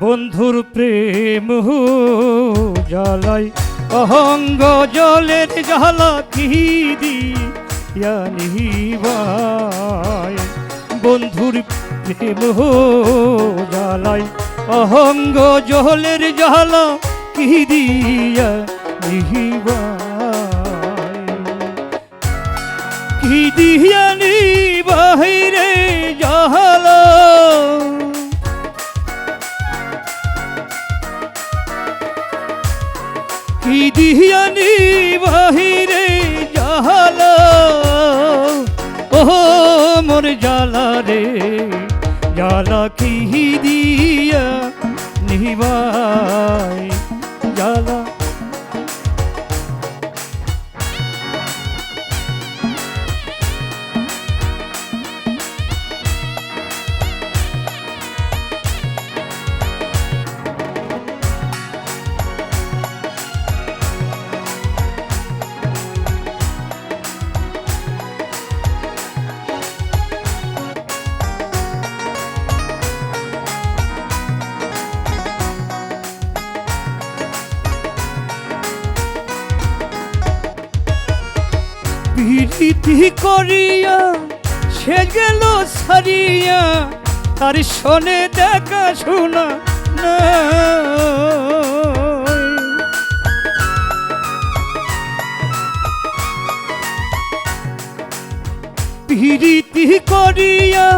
বন্ধুর প্রেম জ্বালাই, অহঙ্গ জলের জ্বালা কি দিয়া নিবায় বন্ধুর প্রেম জ্বালাই, অহঙ্গ জলের জ্বালা কি দিয়া নিবায় কি দিয়ানি বাহিরে জাহালা? কি দিয়ানি বাহিরে জাহালা? ওহ মোর জালা রে জালা প্রীতি করিয়া, সে গেল সারিয়া তার শোনে দেখা শোনা না প্রীতি করিয়া,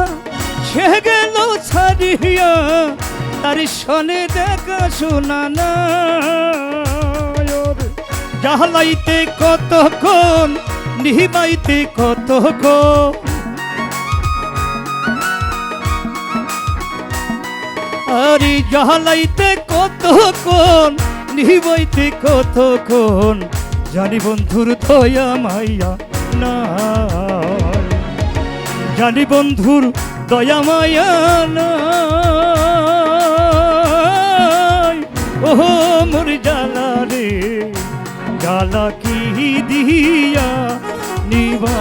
সে গেল ছাড়িয়া, তার শোনে দেখা শোনা না জাহালাইতে কতক্ষণ নিহিবাইতে কতক্ষণ আরে জাহালাইতে কতক্ষণ নিহিবাইতে কতক্ষণ জানি বন্ধুর দয়া মাইয়া না জানি বন্ধুর দয়া মায়া নাই। ওহো, মোর জালা রে। জালা কি দিয়া নিবা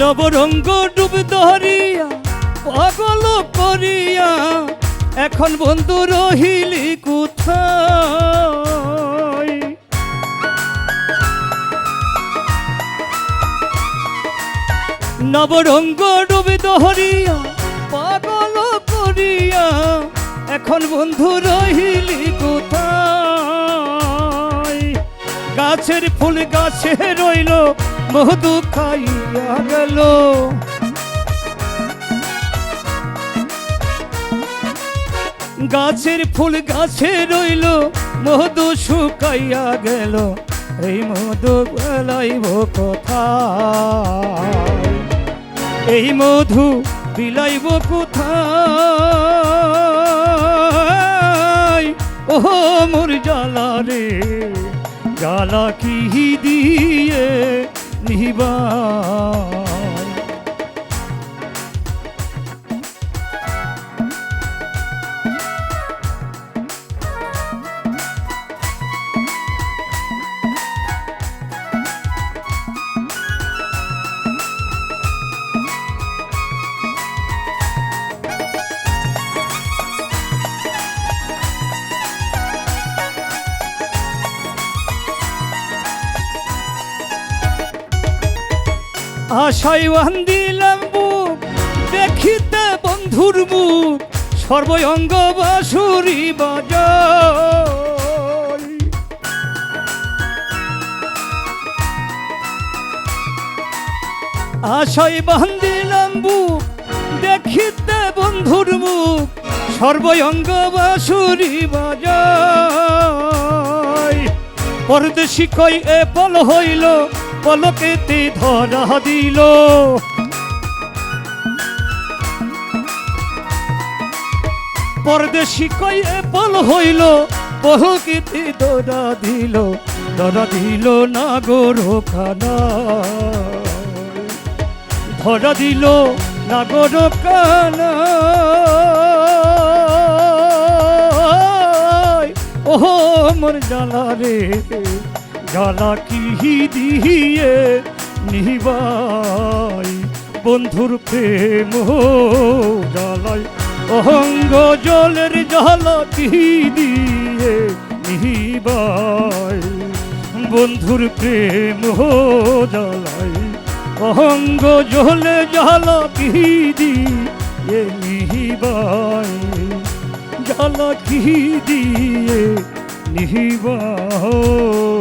নবরঙ্গ ডুব ধরিয়া পাগল করিয়া এখন বন্ধু রহিলি কোথায়? নবরঙ্গ ডুব ধরিয়া পাগল করিয়া, এখন বন্ধু রহিলি কোথায়? গাছের ফুল গাছে রইল, মধু খাইয়া গেল। গাছের ফুল গাছে রইল, মধু শুকাইয়া গেল। এই মধু বেলাইব কোথায়? এই মধু বিলাইব কোথায়? ও মোর জ্বালা রে, জ্বালা কি দিয়ে নিবা? আশাই দিলাম বুক, দেখিতে বন্ধুর মুখ, সর্বঙ্গ বাসুরি বাজাই। আশাই বান্দিলাম বুক, দেখিতে বন্ধুর মুখ, সর্বঙ্গ বাসুরি বাজাই। পরদেশি কই এ পল হইল পলকেতে ধরা দিল। পরদেশি কই পল হইল প্রকৃতি দরা দিল। দরা দিল না গোরখানা ধরা দিল না গোরখানা ওহো মোর জ্বালা রে। জ্বালা কি দিয়ে নিবাই? বন্ধুর প্রেম জ্বালাই অহঙ্গ জলের জ্বালা কি দিয়ে নিবাই? বন্ধুর প্রেম জ্বালাই অহঙ্গ জলে জ্বালা কি দিয়ে নিবাই? জ্বালা কি দিয়ে নিবাই?